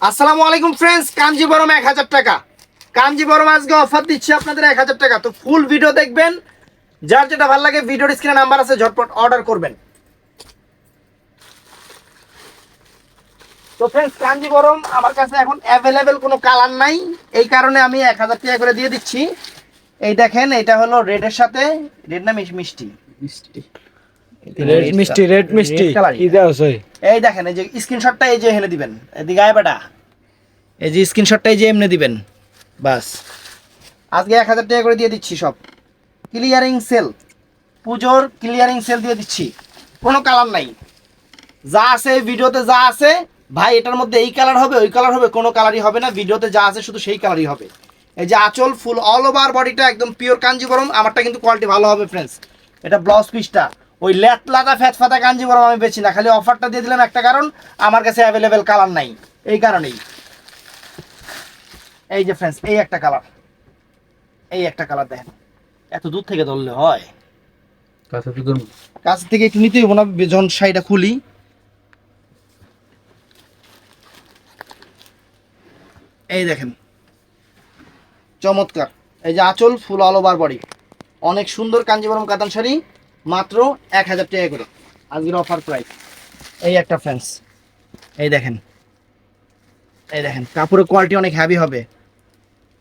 আসসালামু আলাইকুম ফ্রেন্ডস কাঞ্জিবরম এক হাজার টাকা। কাঞ্জিবরম আজকে অফার দিচ্ছি আপনাদের এক হাজার টাকা। তো ফুল ভিডিও দেখবেন। যার যেটা ভালো লাগে ভিডিওর স্ক্রিনে নাম্বার আছে, ঝটপট অর্ডার করবেন। তো ফ্রেন্ডস কাঞ্জিবরম আমার কাছে এখন অ্যাভেলেবেল কোনো কালার নাই। এই কারণে আমি এক হাজার টাকা করে দিয়ে দিচ্ছি। এই দেখেন, এটা হলো রেডের সাথে। রেড না মিষ্টি? মিষ্টি। রেড মিষ্টি রেড মিষ্টি। কি এই দেখেন এই যে স্ক্রিনশটটা এই যে এখানে দিবেন। এদিকে আয় বেটা। এই যে স্ক্রিনশটটা এই যে এমনি দিবেন। বাস। আজকে এক হাজার টাকা করে দিয়ে দিচ্ছি সব। ক্লিয়ারিং সেল পুজোর ক্লিয়ারিং সেল দিয়ে দিচ্ছি। কোনো কালার নাই। যা আছে ভিডিওতে যা আছে ভাই এটার মধ্যে এই কালার হবে ওই কালার হবে কোনো কালারই হবে না। ভিডিওতে যা আছে শুধু সেই কালারই হবে। এই যে আঁচল ফুল অল ওভার বডিটা একদম পিওর কাঞ্জিবরম। আমারটা কিন্তু কোয়ালিটি ভালো হবে ফ্রেন্ডস এটা ব্লাউজ পিসটা ওই ল্যাটলাটা ফ্যাট ফাতা কাঞ্জিবরম আমি বেছি না খালি অফারটা দিয়ে দিলাম একটা কারণ আমার কাছে অ্যাভেলেবেল কালার নাই। এই কারণেই। এই যে ফ্রেন্ডস এই একটা কালার এই একটা কালার দেখেন। এত দূর থেকে ধরলে হয়। কাছে তো ধরুন কাছ থেকে একটু নিতে হইব না যখন শাড়িটা খুলি। এই দেখেন। চমৎকার। এই যে আঁচল ফুল অল ওভার বডি অনেক সুন্দর কাঞ্জিবরম কাতান শাড়ি। মাত্র এক হাজার টাকা করে। আজকের অফার প্রাইস এই একটা ফ্রেন্ডস এই দেখেন। এই দেখেন, কাপড়ের কোয়ালিটি অনেক হ্যাভি হবে।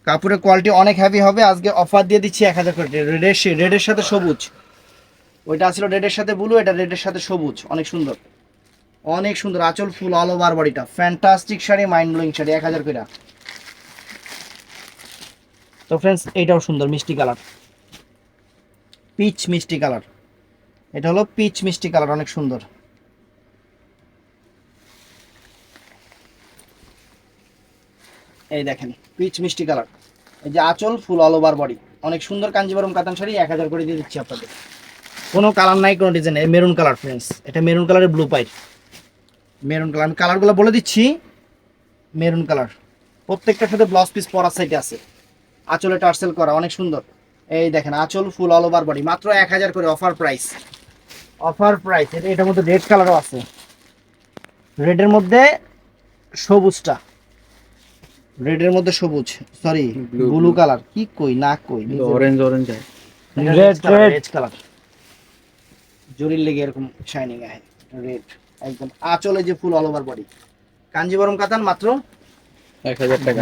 কাপড়ের কোয়ালিটি অনেক হ্যাভি হবে। আজকে অফার দিয়ে দিচ্ছি এক হাজার করে। রেডের রেডের সাথে সবুজ। ওইটা ছিল রেডের সাথে ব্লু এটা রেডের সাথে সবুজ। অনেক সুন্দর। অনেক সুন্দর। আঁচল ফুল অল ওভার বডিটা fantastic sari mind blowing sari, এক হাজার করে তো ফ্রেন্ডস এইটাও সুন্দর, মিষ্টি কালার পিচ মিষ্টি কালার এটা হলো পিচ মিষ্টি কালার অনেক সুন্দর। এই দেখেন পিচ মিষ্টি কালার এই যে আঁচল, ফুল অল ওভার বডি অনেক সুন্দর কাঞ্জিবরম কাতান শাড়ি, এক হাজার করে দিয়ে দিচ্ছি আপনাদের। কোনো কালার নাই, কোনো ডিজাইন মেরুন কালার ফ্রেন্ডস এটা মেরুন কালারের ব্লু পাইট মেরুন কালার আমি কালারগুলো বলে দিচ্ছি। মেরুন কালার প্রত্যেকটার সাথে ব্লাউজ পিস পরার সাইডে আছে। আঁচলে টার্সেল করা, অনেক সুন্দর। এই দেখেন, আঁচল, ফুল অল ওভার বডি মাত্র এক হাজার করে অফার প্রাইস অফার প্রাইস এটা এটার মধ্যে রেড কালারও আছে। রেডের মধ্যে সবুজটা। রেডের মধ্যে সবুজ সরি ব্লু কালার কি কই না কই orange orange red. Red colour জরির লেগে এরকম শাইনিং আছে রেড একদম আঁচলে যে full all over body Kanjeevaram কাতান মাত্র এক হাজার টাকা।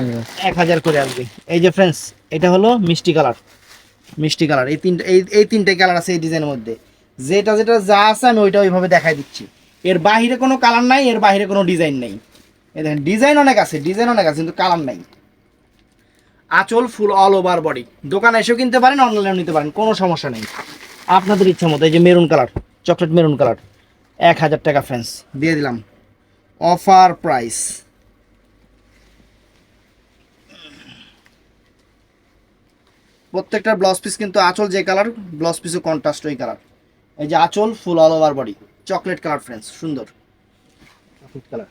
এক হাজার করে আসবে। এই যে ফ্রেন্ডস এটা হলো মিষ্টি কালার মিষ্টি কালার এই তিনটে এই এই তিনটে কালার আছে এই ডিজাইনের মধ্যে। যেটা যেটা যা আছে আমি ওইটা ওইভাবে দেখাই দিচ্ছি। এর বাইরে কোনো কালার নাই, এর বাইরে কোনো ডিজাইন নেই। দেখেন, ডিজাইন অনেক আছে, ডিজাইন অনেক আছে, কিন্তু কালার নাই। আঁচল ফুল অল ওভার বডি দোকানে এসেও কিনতে পারেন অনলাইনেও নিতে পারেন, কোনো সমস্যা নেই। আপনাদের ইচ্ছা মতো, এই যে maroon colour chocolate maroon colour এক হাজার টাকা ফ্রেন্ডস দিয়ে দিলাম। অফার প্রাইস প্রত্যেকটা ব্লাউজ পিস কিন্তু আঁচল যে কালার ব্লাউজ পিসও কন্ট্রাস্ট ওই কালার এই যে আঁচল full all over body chocolate colour friends সুন্দর। চকলেট কালার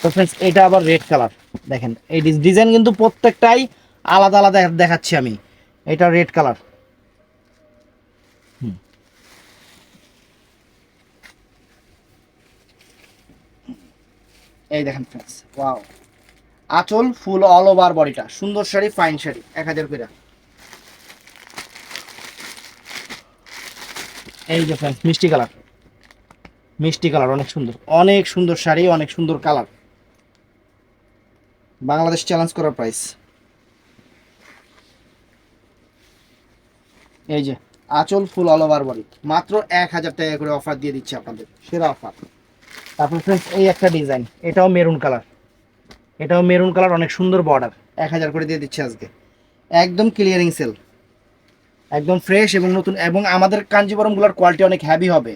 তো ফ্রেন্ডস এটা আবার রেড কালার দেখেন এই ডিজাইন কিন্তু প্রত্যেকটাই আলাদা আলাদা দেখাচ্ছি আমি। এটা রেড কালার এই দেখেন ফ্রেন্ডস ওয়াও আঁচল ফুল অল ওভার বডিটা সুন্দর শাড়ি ফাইন শাড়ি এক হাজার করে। এই যে ফ্রেন্ডস মিষ্টি কালার মিষ্টি কালার অনেক সুন্দর। অনেক সুন্দর শাড়ি, অনেক সুন্দর কালার বাংলাদেশ চ্যালেঞ্জ করার প্রাইস এই যে, আঁচল ফুল অল ওভার বডি মাত্র এক হাজার টাকা করে অফার দিয়ে দিচ্ছে আপনাদের। সেরা অফার তারপর ফ্রেন্ডস এই একটা ডিজাইন এটাও মেরুন কালার এটাও মেরুন কালার অনেক সুন্দর বর্ডার এক হাজার করে দিয়ে দিচ্ছে আজকে। একদম ক্লিয়ারিং সেল একদম ফ্রেশ এবং নতুন, এবং আমাদের কাঞ্জিবরমগুলোর কোয়ালিটি অনেক হ্যাভি হবে।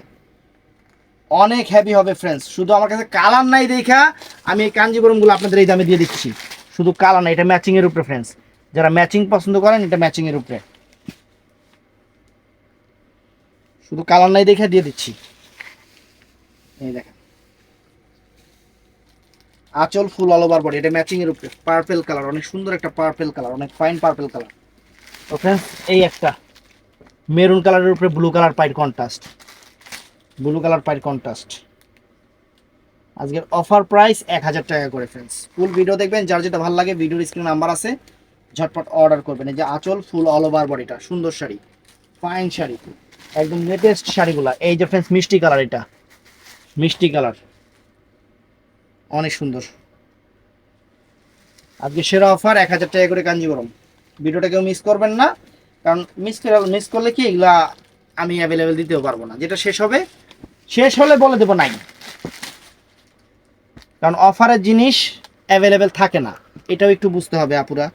অনেক হ্যাভি হবে ফ্রেন্ডস শুধু আমার কাছে কালার নাই দেখা, আমি এই কাঞ্জিবরমগুলো আপনাদের এই দামে দিয়ে দিচ্ছি। শুধু কালার না এটা ম্যাচিংয়ের উপরে ফ্রেন্ডস যারা ম্যাচিং পছন্দ করেন, এটা ম্যাচিংয়ের উপরে। শুধু কালার নাই দেখে দিয়ে দিচ্ছি। এই দেখেন। আঁচল ফুল অল ওভার বডি এটা ম্যাচিং এর উপরে। পার্পেল কালার অনেক সুন্দর একটা পার্পেল কালার অনেক ফাইন পার্পেল কালার তো ফ্রেন্ডস এই একটা। মেরুন কালারের উপরে ব্লু কালার পাইট কন্ট্রাস্ট ব্লু কালার পাইট কন্ট্রাস্ট আজকের অফার প্রাইস এক হাজার টাকা করে ফ্রেন্ডস ফুল ভিডিও দেখবেন, যার যেটা ভালো লাগে ভিডিওর স্ক্রিন নাম্বার আছে, ঝটপট অর্ডার করবেন। এই যে আঁচল ফুল অল ওভার বডিটা সুন্দর শাড়ি ফাইন শাড়ি, একদম লেটেস্ট শাড়িগুলা। এই যে ফ্রেন্ডস মিষ্টি কালার এটা। মিষ্টি কালার। অনেক সুন্দর। আজকে সেরা অফার এক হাজার টাকা করে কাঞ্জিবরম। ভিডিওটা কেউ মিস করবেন না। কারণ মিস করে মিস করলে কি এগুলা আমি অ্যাভেলেবেল দিতেও পারব না। যেটা শেষ হবে, শেষ হলে বলে দেবো নাই। কারণ অফারের জিনিস অ্যাভেলেবেল থাকে না। এটাও একটু বুঝতে হবে আপুরা।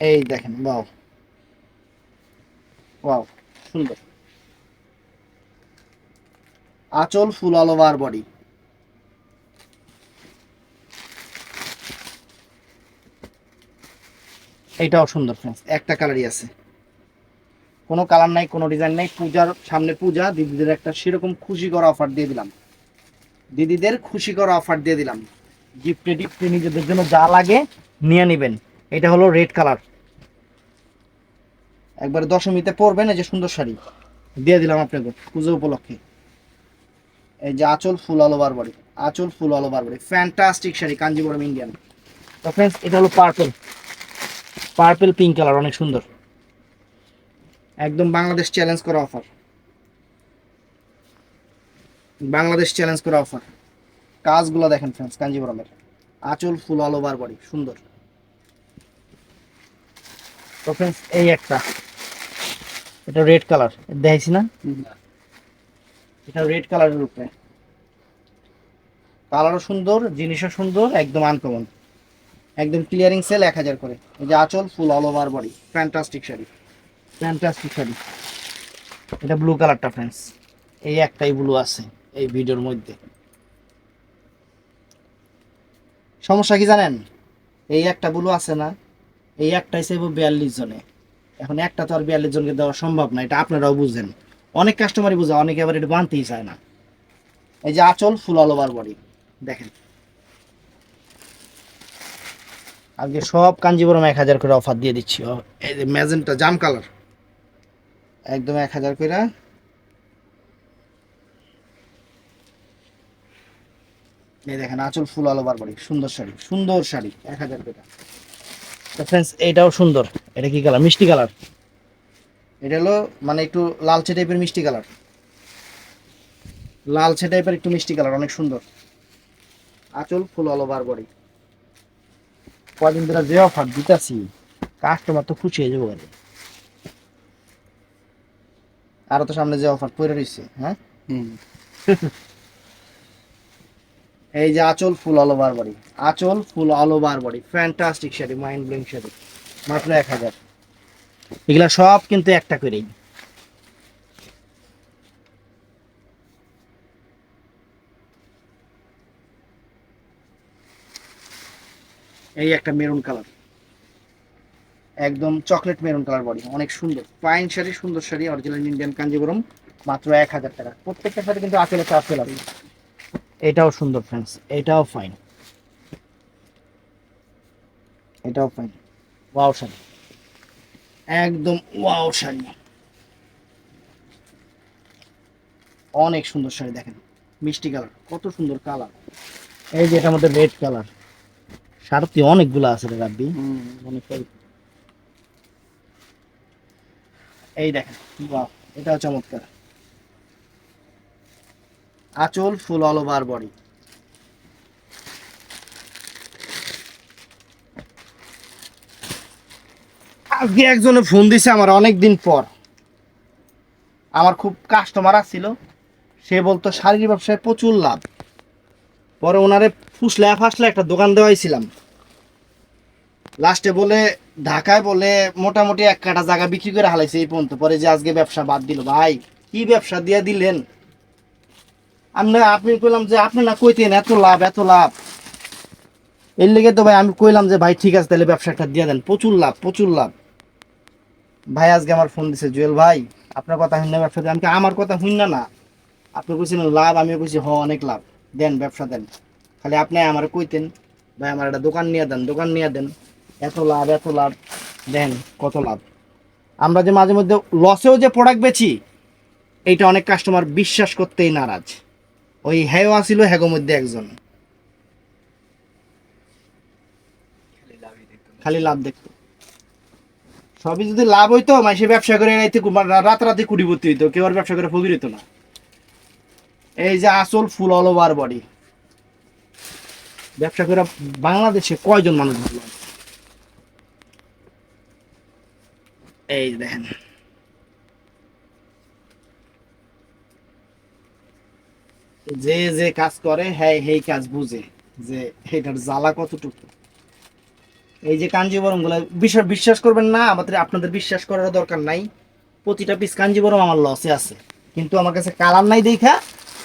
এই দেখেন বাও সুন্দর। আঁচল ফুল অল ওভার বডি এইটাও সুন্দর ফ্রেন্ডস একটা কালারই আছে। কোনো কালার নাই, কোনো ডিজাইন নাই। পূজার সামনে পূজা, দিদিদের একটা সেরকম খুশি করা অফার দিয়ে দিলাম। দিদিদের খুশি করা অফার দিয়ে দিলাম। গিফটে টিফটে নিজেদের জন্য যা লাগে নিয়ে নেবেন। এটা হলো রেড কালার একবারে দশমীতে পরবেন, এই যে সুন্দর শাড়ি। দিয়ে দিলাম আপনাকে পুজো উপলক্ষে। এই যে আঁচল ফুল অল বডি আঁচল full all body fantastic sari Kanchipuram Indian তো ফ্রেন্ডস এটা হলো পার্পল পার্পল পিঙ্ক কালার অনেক সুন্দর। একদম বাংলাদেশ চ্যালেঞ্জ করা অফার বাংলাদেশ চ্যালেঞ্জ করা অফার কাজগুলো দেখেন ফ্রেন্ডস কাঞ্জিপুরমের আঁচল ফুল অল ওভার বডি সুন্দর। তো ফ্রেন্ডস এই একটা। এটা রেড কালার দেখাইছি না? এটা রেড কালারের উপরে। কালারও সুন্দর জিনিসও সুন্দর একদম আনকমন একদম ক্লিয়ারিং সেল এক হাজার করে। এই যে আঁচল full all over body fantastic sari. Fantastic sari. এটা ব্লু কালারটা ফ্রেন্ডস এই একটাই ব্লু আছে এই ভিডিওর মধ্যে। সমস্যা কি জানেন? এই একটা ব্লু আছে না, এই একটাই চাইব বিয়াল্লিশ জনে। এখন একটা তো আর বিয়াল্লিশ জনকে দেওয়া সম্ভব না, এটা আপনারাও বুঝেন। অনেক কাস্টমারই বুঝে, অনেকে আবার এটা বানতেই চায় না। এই যে আঁচল ফুল অল ওভার বডি দেখেন। আজকে সব কাঞ্জিবরম এক হাজার করে অফার দিয়ে দিচ্ছি। এই যে ম্যাজেন্টা জাম কালার একদম এক হাজার করে। এই দেখেন আঁচল ফুল ওভার বডি সুন্দর শাড়ি সুন্দর শাড়ি এক হাজার তো ফ্রেন্ডস এইটাও সুন্দর। এটা কি কালার মিষ্টি কালার এটা হলো মানে একটু লালচে টাইপের মিষ্টি কালার লালচে টাইপের একটু মিষ্টি কালার অনেক সুন্দর। আঁচল ফুল ওভার বডি কদিন ধরে যে অফার দিতেছি। কাস্টমার তো খুশি হয়ে যাব আরে। আরও তো সামনে যে অফার পড়ে রয়েছে হ্যাঁ? এই যে আঁচল ফুল অল ওভার বডি। আঁচল full all over body. Fantastic sari mind blowing sari. মাত্র এক হাজার। এগুলা সব কিন্তু একটা করেই। এই একটা মেরুন কালার। একদম চকলেট মেরুন কালার বডি, অনেক সুন্দর। ফাইন শাড়ি, সুন্দর শাড়ি অরিজিনাল ইন্ডিয়ান কাঞ্জিবরম, মাত্র এক হাজার টাকা। প্রত্যেকটা শাড়ি কিন্তু আঁচলে চার ফেল আছে। এটাও সুন্দর ফ্রেন্ডস এটাও ফাইন এটাও ফাইন ওয়াও শাড়ি। একদম ওয়াও শাড়ি। অনেক সুন্দর শাড়ি দেখেন। মিষ্টি কালার, কত সুন্দর কালার। এই যে এটার মধ্যে রেড কালার। শাড়ি অনেকগুলো আছে রে রাব্বি। অনেকটাই এই দেখেন বাহ এটাও চমৎকার। আঁচল ফুল অল ওভার বডি আজকে একজনে ফোন দিছে আমার অনেক দিন পর। আমার খুব কাস্টমার আসছিল সে বলতো শাড়ির ব্যবসায় প্রচুর লাভ। পরে ওনারে ফুসলে, ফাসলে একটা দোকান দেওয়াইছিলাম। লাস্টে বলে, ঢাকায় বলে মোটামুটি এক কাটা জায়গা বিক্রি করে হালাইছে এই পর্যন্ত। পরে যে আজকে ব্যবসা বাদ দিল, ভাই, কি ব্যবসা দিয়ে দিলেন? আমি না আপনি কইলাম যে, আপনি না কইতেন এত লাভ এত লাভ। এর লেগে তো ভাই আমি কইলাম যে, ভাই, ঠিক আছে, তাহলে ব্যবসা একটা দিয়ে দেন। প্রচুর লাভ প্রচুর লাভ। ভাই, আজকে আমার ফোন দিছে, জুয়েল ভাই, আপনার কথা শুনে ব্যবসা আমি আমার কথা শুন না না। আপনি কইছিলেন, লাভ। আমিও কইছি, হ, অনেক লাভ। দেন, ব্যবসা দেন। খালি আপনি আমার কইতেন, ভাই, আমার একটা দোকান নিয়ে দেন, দোকান নিয়ে দেন। এত লাভ এত লাভ, দেন, কত লাভ? আমরা যে মাঝে মধ্যে লসেও যে প্রোডাক্ট বেচি, এইটা অনেক কাস্টমার বিশ্বাস করতেই নারাজ। ওই হ্যাও আসিল হ্যাগো মধ্যে একজন। খালি লাভ দেখতো। সবই যদি লাভ হইতো মাসে ব্যবসা করে রাইতে রাতারাতি কুড়িপতি হইতো, কেউ আর ব্যবসা করে ফকির হইতো না। এই যে আসল ফুল অল ওভার বডি ব্যবসা করে বাংলাদেশে কয়জন মানুষ ভালো? এই দেখেন। যে যে কাজ করে হ্যাঁ সেই কাজ বুঝে যে এটার জ্বালা কতটুকু। এই যে কাঞ্জিবরমগুলো, বিশ্বাস বিশ্বাস করবেন না, আমাদের, আপনাদের বিশ্বাস করার দরকার নাই। প্রতিটা পিস কাঞ্জিবরম আমার লসে আছে। কিন্তু আমার কাছে কালার নাই দেখা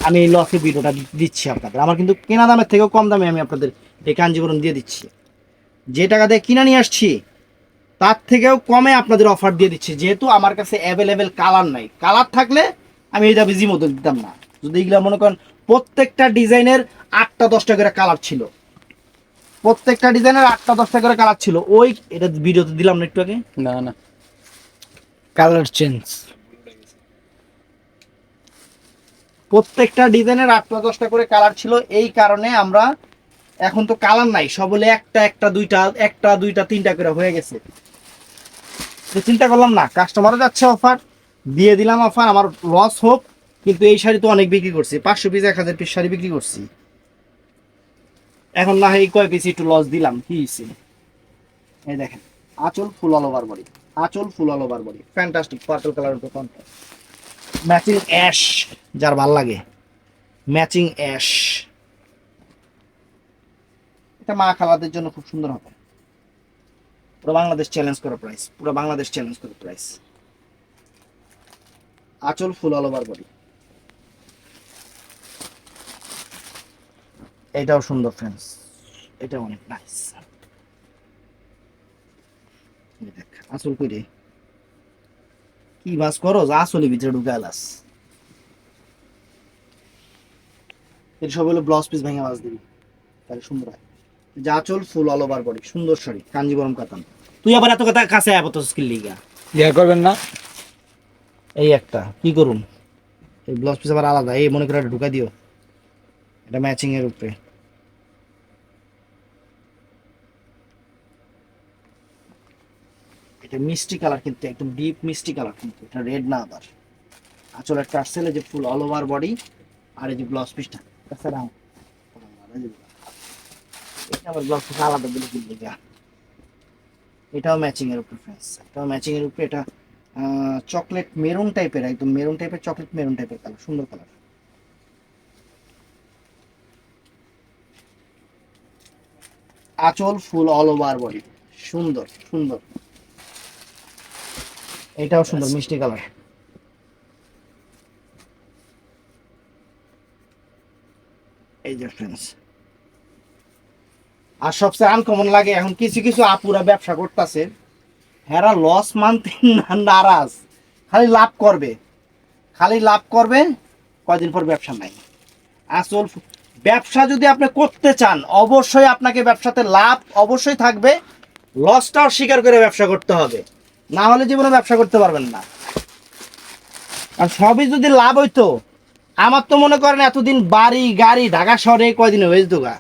আমি এই লসে ভিডিওটা দিচ্ছি আপনাদের। আমার কিন্তু কেনা দামের থেকেও কম দামে আমি আপনাদের এই কাঞ্জিবরম দিয়ে দিচ্ছি। যে টাকা দিয়ে কিনে নিয়ে আসছি তার থেকেও কমে আপনাদের অফার দিয়ে দিচ্ছি। যেহেতু আমার কাছে অ্যাভেলেবেল কালার নাই। কালার থাকলে আমি এই দামে জি মতো দিতাম না। যদি এগুলা মনে করেন প্রত্যেকটা ডিজাইনের আটটা দশটা করে কালার ছিল। প্রত্যেকটা ডিজাইনের আটটা দশটা করে কালার ছিল। ওই এটা ভিডিওতে দিলাম না একটু আগে? না না। কালার চেঞ্জ প্রত্যেকটা ডিজাইনের আটটা দশটা করে কালার ছিল। এই কারণে আমরা এখন তো কালার নাই, সব বলে একটা একটা, দুইটা একটা, দুইটা, তিনটা করে হয়ে গেছে। চিন্তা করলাম না কাস্টমারও যাচ্ছে অফার দিয়ে দিলাম অফার আমার লস হোক, কিন্তু এই শাড়ি তো অনেক বিক্রি করছি, পাঁচশো পিস এক হাজার পিস শাড়ি বিক্রি করছি। এখন না হয় কয় পিস একটু লস দিলাম, কি এই দেখেন, আঁচল ফুল অল ওভার বডি আঁচল full all over body fantastic purple colour contrast matching ash, যার ভালো লাগে। Matching ash. এটা মা খালাদের জন্য খুব সুন্দর হবে। পুরো বাংলাদেশ চ্যালেঞ্জ করা প্রাইস পুরো বাংলাদেশ চ্যালেঞ্জ করা প্রাইস আঁচল ফুল অল ওভার বডি এটাও সুন্দর ফ্রেন্ডস এটা অনেক নাইস দেখ, আঁচল কই রে? কি বাস করো? আসলে ভিতরে ঢুকে আলাস এর সব হলো ব্লাউজ পিস ভেঙে মাছ দিবি। তাহলে সুন্দর হয়। যা চল ফুল অল ওভার বডি সুন্দর শাড়ি কাঞ্জিবরম কাতান। তুই আবার এত কথা কাছে আয় তো স্কিল লিগা ইয়া করবেন না। এই একটা কি করুন এই ব্লাউজ পিস আবার আলাদা। এই মনে করে ঢুকাই দিও। এটা ম্যাচিং এর উপরে। এটা মিষ্টি কালার কিন্তু, একদম ডিপ মিষ্টি কালার কিন্তু, এটা রেড না আবার। আচলের টার্সেলে যে ফুল অল ওভার বডি আর এই যে ব্লাউজ পিসটা এটা আবার ব্লাউজ পিস আলাদা বলে কিনবে এটাও ম্যাচিং এর উপরে ফ্রেন্ডস এটাও ম্যাচিং এর উপরে, এটা চকলেট মেরুন টাইপের একদম মেরুন টাইপের চকলেট মেরুন টাইপের কালার সুন্দর কালার আঁচল ফুল অল ওভার বডি সুন্দর সুন্দর। এটাও সুন্দর মিষ্টি কালার। এই যে ফ্রেন্ডস আর সবচেয়ে আনকমন লাগে এখন কিছু কিছু আপুরা ব্যবসা করতেছে হেরা লস মানতে নারাজ খালি লাভ করবে। খালি লাভ করবে কয়দিন পর ব্যবসা নাই। আসল ব্যবসা যদি আপনি করতে চান অবশ্যই আপনাকে ব্যবসাতে লাভ অবশ্যই থাকবে লসটাও স্বীকার করে ব্যবসা করতে হবে। না হলে জীবনে ব্যবসা করতে পারবেন না। আর সবই যদি লাভ হইতো আমার তো মনে করেন এতদিন বাড়ি গাড়ি ঢাকা শহরে কয়দিন হয়েছে গা।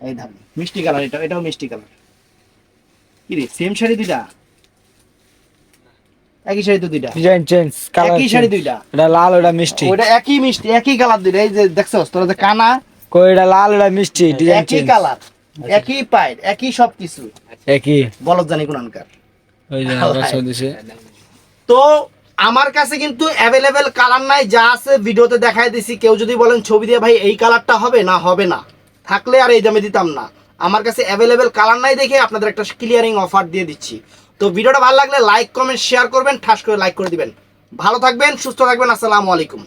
এই ধান মিষ্টি কালার এটা এটাও মিষ্টি কালার। কি রে সেম শাড়ি দুইটা? একই শাড়ি তো দুইটা। ডিজাইন চেঞ্জ কালার একই শাড়ি দুইটা। এটা লাল ওটা মিষ্টি। ওইটা একই মিষ্টি একই কালার দুইটা। এই যে দেখছস তোরা যে কানা কই এটা লাল ওটা মিষ্টি ডিজাইন একই কালার একই পাইড একই সব কিছু একই। জানি কোন আনকার। তো আমার কাছে কিন্তু অ্যাভেলেবেল কালার নাই যা আছে ভিডিওতে দেখাই দিছি। কেউ যদি বলেন ছবি দিয়ে ভাই এই কালারটা হবে না হবে না। থাকলে আর এই দামে দিতাম না। আমার কাছে অ্যাভেলেবেল কালার নাই দেখে আপনাদের একটা ক্লিয়ারিং অফার দিয়ে দিচ্ছি। তো ভিডিওটা ভালো লাগলে লাইক কমেন্ট শেয়ার করবেন ঠাস করে লাইক করে দিবেন। ভালো থাকবেন সুস্থ থাকবেন আসসালামু আলাইকুম।